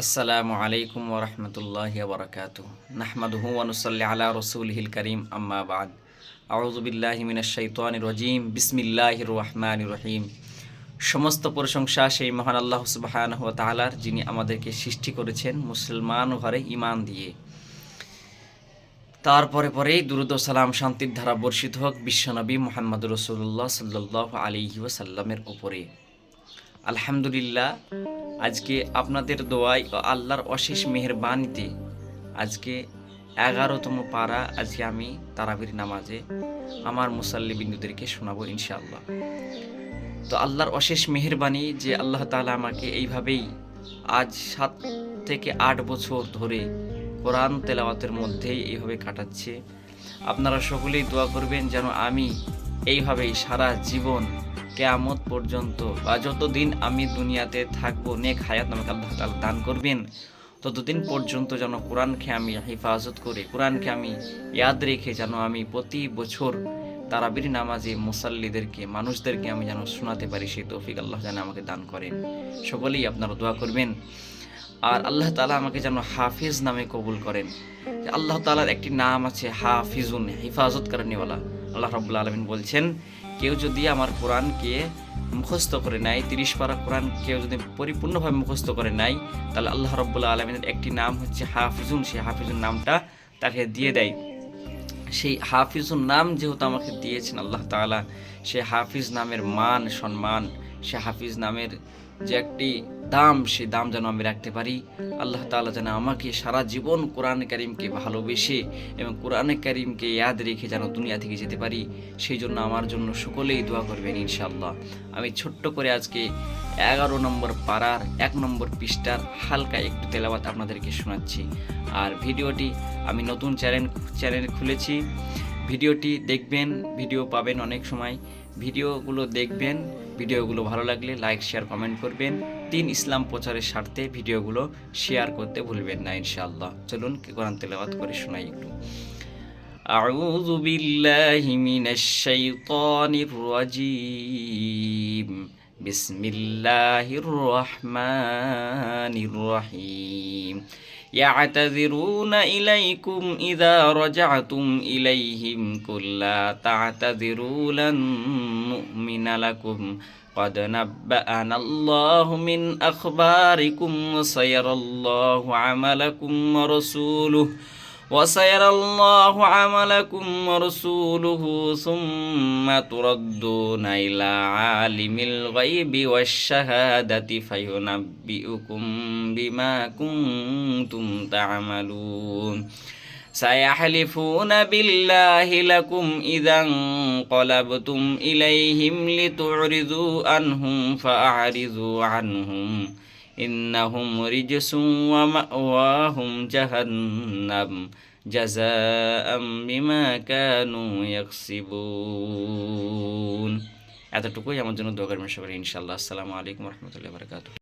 আসসালামু আলাইকুম ওরহমতুল্লাহ বরকাত নাহমাদহু ওয়ানুসাল্লি আলা রসুলহিল করিম, আম্মা বাদ। আউজুবিল্লাহি মিনাশ শাইতানির রাজিম। বিসমিল্লাহির রহমানির রহিম। সমস্ত প্রশংসা সেই মহান আল্লাহ সুবহানাহু ওয়া তাআলার, যিনি আমাদেরকে সৃষ্টি করেছেন মুসলমান ঘরে ঈমান দিয়ে। তারপরে পরেই দুরুদ সালাম শান্তির ধারা বর্ষিত হোক বিশ্বনবী মোহাম্মদ রসুল্লাহ সাল্লাহ আলিহি ওয়াসাল্লামের উপরে। আলহামদুলিল্লাহ আজকে আপনাদের দোয়াই ও আল্লাহর অশেষ মেহেরবানিতে আজকে এগারোতম পাড়া আজকে আমি তারাবির নামাজে আমার মুসাল্লি বিন্দুদেরকে শোনাবো ইনশাআল্লাহ। তো আল্লাহর অশেষ মেহেরবানি যে আল্লাহ তাআলা আমাকে এইভাবেই আজ সাত থেকে আট বছর ধরে কোরআন তেলাওয়াতের মধ্যেই এইভাবে কাটাচ্ছে। আপনারা সকলেই দোয়া করবেন যেন আমি এইভাবেই সারা জীবন কেয়ামত পর্যন্ত বা যতদিন আমি দুনিয়াতে থাকব, নেক হায়াত আমাকে আল্লাহ তাআলা দান করবেন, ততদিন পর্যন্ত যেন কোরআনকে আমি হেফাজত করে, কোরআনকে আমি ইয়াদ রেখে যেন আমি প্রতি বছর তারাবির নামাজে মুসাল্লিদেরকে, মানুষদেরকে আমি যেন শোনাতে পারি, সেই তৌফিক আল্লাহ যেন আমাকে দান করেন। সকলেই আপনারা দোয়া করবেন। আর আল্লাহ তালা আমাকে যেন হাফিজ নামে কবুল করেন। আল্লাহ তালার একটি নাম আছে হাফিজুন হেফাজত করেনিওয়ালা আল্লাহ রব্বুল্লা আলমিন বলছেন, কেউ যদি আমার কোরআনকে মুখস্থ করে নেয়, তিরিশ পারা কোরআন কেউ যদি পরিপূর্ণভাবে মুখস্থ করে নেয়, তাহলে আল্লাহ রব্বুল্লা আলমিনের একটি নাম হচ্ছে হাফিজুন। সেই হাফিজুন নামটা তাকে দিয়ে দেয়। সেই হাফিজুন নাম যেহেতু আমাকে দিয়েছেন আল্লাহ তাআলা সে হাফিজ নামের মান, সম্মান সে হাফিজ নামের যে একটি দাম সে দাম যেন আমি রাখতে পারি। আল্লাহ তাআলা যেন আমাকে সারা জীবন কোরআন করিমকে ভালোবেসে এবং কোরআন করিমকে ইয়াদ রেখে যেন দুনিয়া থেকে যেতে পারি, সেই জন্য আমার জন্য সকলেই দোয়া করবেন ইনশাআল্লাহ। আমি ছোট্ট করে আজকে এগারো নম্বর পাড়ার এক নম্বর পৃষ্ঠার হালকা একটু তেলাওয়াত আপনাদেরকে শোনাচ্ছি। আর ভিডিওটি আমি নতুন চ্যানেল চ্যানেল খুলেছি। ভিডিওটি দেখবেন, ভিডিও পাবেন অনেক সময়। ভিডিওগুলো দেখবেন ভিডিওগুলো ভালো লাগলে লাইক শেয়ার কমেন্ট করবেন তিন ইসলাম প্রচারের স্বার্থে ভিডিওগুলো শেয়ার করতে ভুলবেন না ইনশাআল্লাহ চলুন কোরআন তেলাওয়াত করে শোনাই একটু أعوذ بالله من الشيطان الرجيم بسم الله الرحمن الرحيم يعتذرون إليكم إذا رجعتم إليهم قل لا تعتذروا لن نؤمن لكم قد نبأنا الله من أخباركم وسيرى الله عملكم ورسوله وسيرى الله عملكم ورسوله ثم تردون إلى عالم الغيب والشهادة فينبئكم بما كنتم تعملون سيحلفون بالله لكم إذا انقلبتم إليهم لتعرضوا عنهم فأعرضوا عنهم ইন্নাহুম রিজসুম ওয়া মাওয়াহুম জাহান্নাম জাযাআম বিমা কানু এতটুকুই আমার জন্য দোকান করবেন আসসালামু আলাইকুম রহমতুল্লাহ রাহমাতুল্লাহি